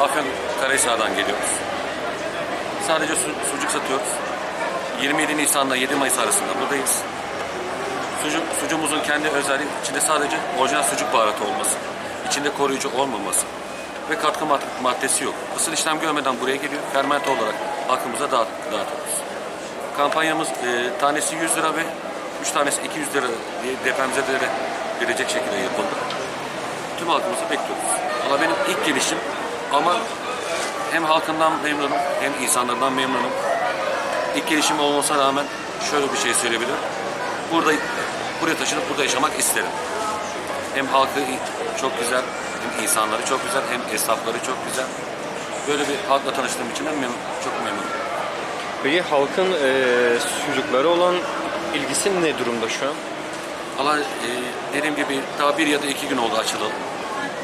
Afyon Karahisar'dan geliyoruz. Sadece su- sucuk satıyoruz. 27 Nisan'da 7 Mayıs arasında buradayız. Sucuk, sucuğumuzun kendi özelliği içinde sadece orijinal sucuk baharatı olması, içinde koruyucu olmaması ve katkı mad- maddesi yok. Isıl işlem görmeden buraya geliyor, fermente olarak halkımıza dağıt, dağıtıyoruz. Kampanyamız e, tanesi 100 lira ve 3 tanesi 200 lira diye depremzedelere verecek şekilde yapıldı. Tüm halkımızı bekliyoruz. Valla benim ilk gelişim ama hem halkından memnunum hem insanlardan memnunum. İlk gelişim olmasına rağmen şöyle bir şey söyleyebilirim. Burada buraya taşınıp burada yaşamak isterim. Hem halkı çok güzel, hem insanları çok güzel, hem esnafları çok güzel. Böyle bir halkla tanıştığım için de memnun, çok memnunum. Peki halkın e, sucukları olan ilgisi ne durumda şu an? Valla e, dediğim gibi daha bir ya da iki gün oldu açılalı.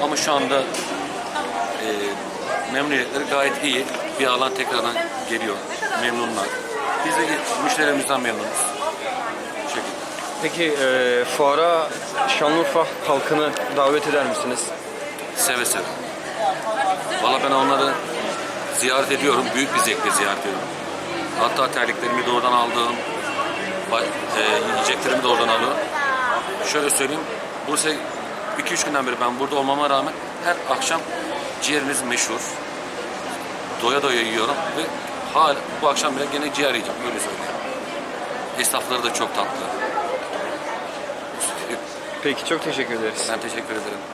Ama şu anda e, memnuniyetleri gayet iyi. Bir alan tekrardan geliyor. Memnunlar. Biz de müşterimizden memnunuz. Bu şekilde. Peki e, fuara Şanlıurfa halkını davet eder misiniz? Seve seve. Valla ben onları ziyaret ediyorum. Büyük bir zevkle ziyaret ediyorum. Hatta terliklerimi de oradan aldığım, e, yiyeceklerimi de oradan alıyorum. Şöyle söyleyeyim, Bursa 2-3 günden beri ben burada olmama rağmen her akşam ciğeriniz meşhur. Doya doya yiyorum ve hala bu akşam bile gene ciğer yiyeceğim öyle söyleyeyim. Esnafları da çok tatlı. Peki çok teşekkür ederiz. Ben teşekkür ederim.